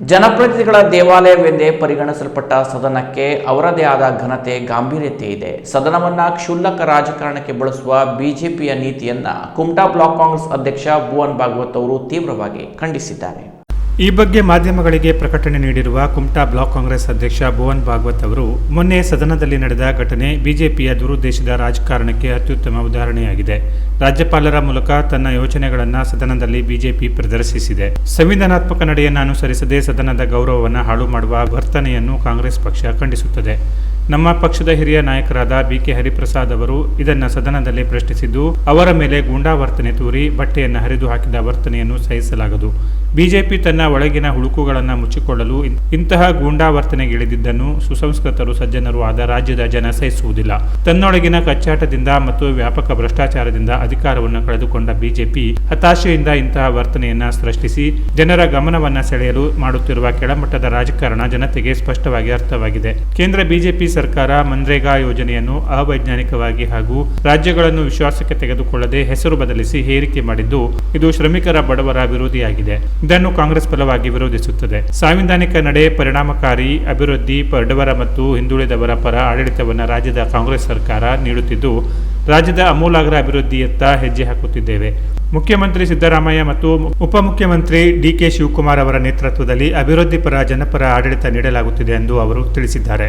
ಜನಪ್ರತಿನಿಧಿಗಳ ದೇವಾಲಯವೆಂದೇ ಪರಿಗಣಿಸಲ್ಪಟ್ಟ ಸದನಕ್ಕೆ ಅವರದೇ ಆದ ಘನತೆ ಗಾಂಭೀರ್ಯತೆ ಇದೆ. ಸದನವನ್ನ ಕ್ಷುಲ್ಲಕ ರಾಜಕಾರಣಕ್ಕೆ ಬಳಸುವ ಬಿಜೆಪಿಯ ನೀತಿಯನ್ನ ಕುಮಟಾ ಬ್ಲಾಕ್ ಕಾಂಗ್ರೆಸ್ ಅಧ್ಯಕ್ಷ ಭುವನ್ ಭಾಗವತ್ ಅವರು ತೀವ್ರವಾಗಿ ಖಂಡಿಸಿದ್ದಾರೆ. ಈ ಬಗ್ಗೆ ಮಾಧ್ಯಮಗಳಿಗೆ ಪ್ರಕಟಣೆ ನೀಡಿರುವ ಕುಮಟಾ ಬ್ಲಾಕ್ ಕಾಂಗ್ರೆಸ್ ಅಧ್ಯಕ್ಷ ಭುವನ್ ಭಾಗವತ್ ಅವರು, ಮೊನ್ನೆ ಸದನದಲ್ಲಿ ನಡೆದ ಘಟನೆ ಬಿಜೆಪಿಯ ದುರುದ್ದೇಶದ ರಾಜಕಾರಣಕ್ಕೆ ಅತ್ಯುತ್ತಮ ಉದಾಹರಣೆಯಾಗಿದೆ. ರಾಜ್ಯಪಾಲರ ಮೂಲಕ ತನ್ನ ಯೋಚನೆಗಳನ್ನು ಸದನದಲ್ಲಿ ಬಿಜೆಪಿ ಪ್ರದರ್ಶಿಸಿದೆ. ಸಂವಿಧಾನಾತ್ಮಕ ನಡೆಯನ್ನು ಅನುಸರಿಸದೆ ಸದನದ ಗೌರವವನ್ನು ಹಾಳು ಮಾಡುವ ವರ್ತನೆಯನ್ನು ಕಾಂಗ್ರೆಸ್ ಪಕ್ಷ ಖಂಡಿಸುತ್ತದೆ. ನಮ್ಮ ಪಕ್ಷದ ಹಿರಿಯ ನಾಯಕರಾದ ಬಿಕೆ ಹರಿಪ್ರಸಾದ್ ಅವರು ಇದನ್ನು ಸದನದಲ್ಲಿ ಪ್ರಶ್ನಿಸಿದ್ದು, ಅವರ ಮೇಲೆ ಗೂಂಡಾವರ್ತನೆ ತೂರಿ ಬಟ್ಟೆಯನ್ನು ಹರಿದು ಹಾಕಿದ ವರ್ತನೆಯನ್ನು ಸಹಿಸಲಾಗದು. ಬಿಜೆಪಿ ತನ್ನ ಒಳಗಿನ ಹುಳುಕುಗಳನ್ನು ಮುಚ್ಚಿಕೊಳ್ಳಲು ಇಂತಹ ಗೂಂಡಾವರ್ತನೆಗಿಳಿದಿದ್ದನ್ನು ಸುಸಂಸ್ಕೃತರು ಸಜ್ಜನರು ಆದ ರಾಜ್ಯದ ಜನ ಸಹಿಸುವುದಿಲ್ಲ. ತನ್ನೊಳಗಿನ ಕಚ್ಚಾಟದಿಂದ ಮತ್ತು ವ್ಯಾಪಕ ಭ್ರಷ್ಟಾಚಾರದಿಂದ ಅಧಿಕಾರವನ್ನು ಕಳೆದುಕೊಂಡ ಬಿಜೆಪಿ ಹತಾಶೆಯಿಂದ ಇಂತಹ ವರ್ತನೆಯನ್ನ ಸೃಷ್ಟಿಸಿ, ಜನರ ಗಮನವನ್ನು ಸೆಳೆಯಲು ಮಾಡುತ್ತಿರುವ ಕೆಳಮಟ್ಟದ ರಾಜಕಾರಣ ಜನತೆಗೆ ಸ್ಪಷ್ಟವಾಗಿ ಅರ್ಥವಾಗಿದೆ. ಕೇಂದ್ರ ಬಿಜೆಪಿ ಸರ್ಕಾರ ಮನ್ರೇಗಾ ಯೋಜನೆಯನ್ನು ಅವೈಜ್ಞಾನಿಕವಾಗಿ ಹಾಗೂ ರಾಜ್ಯಗಳನ್ನು ವಿಶ್ವಾಸಕ್ಕೆ ತೆಗೆದುಕೊಳ್ಳದೆ ಹೆಸರು ಬದಲಿಸಿ ಹೇರಿಕೆ ಮಾಡಿದ್ದು, ಇದು ಶ್ರಮಿಕರ ಬಡವರ ವಿರೋಧಿಯಾಗಿದೆ. ಇದನ್ನು ಕಾಂಗ್ರೆಸ್ ಫಲವಾಗಿ ವಿರೋಧಿಸುತ್ತದೆ. ಸಾಂವಿಧಾನಿಕ ನಡೆ ಪರಿಣಾಮಕಾರಿ ಅಭಿವೃದ್ಧಿ, ಬಡವರ ಮತ್ತು ಹಿಂದುಳಿದವರ ಪರ ಆಡಳಿತವನ್ನು ರಾಜ್ಯದ ಕಾಂಗ್ರೆಸ್ ಸರ್ಕಾರ ನೀಡುತ್ತಿದ್ದು, ರಾಜ್ಯದ ಅಮೂಲಾಗ್ರ ಅಭಿವೃದ್ಧಿಯತ್ತ ಹೆಜ್ಜೆ ಹಾಕುತ್ತಿದ್ದೇವೆ. ಮುಖ್ಯಮಂತ್ರಿ ಸಿದ್ದರಾಮಯ್ಯ ಮತ್ತು ಉಪಮುಖ್ಯಮಂತ್ರಿ ಡಿಕೆ ಶಿವಕುಮಾರ್ ಅವರ ನೇತೃತ್ವದಲ್ಲಿ ಅಭಿವೃದ್ಧಿ ಪರ ಜನಪರ ಆಡಳಿತ ನೀಡಲಾಗುತ್ತಿದೆ ಎಂದು ಅವರು ತಿಳಿಸಿದ್ದಾರೆ.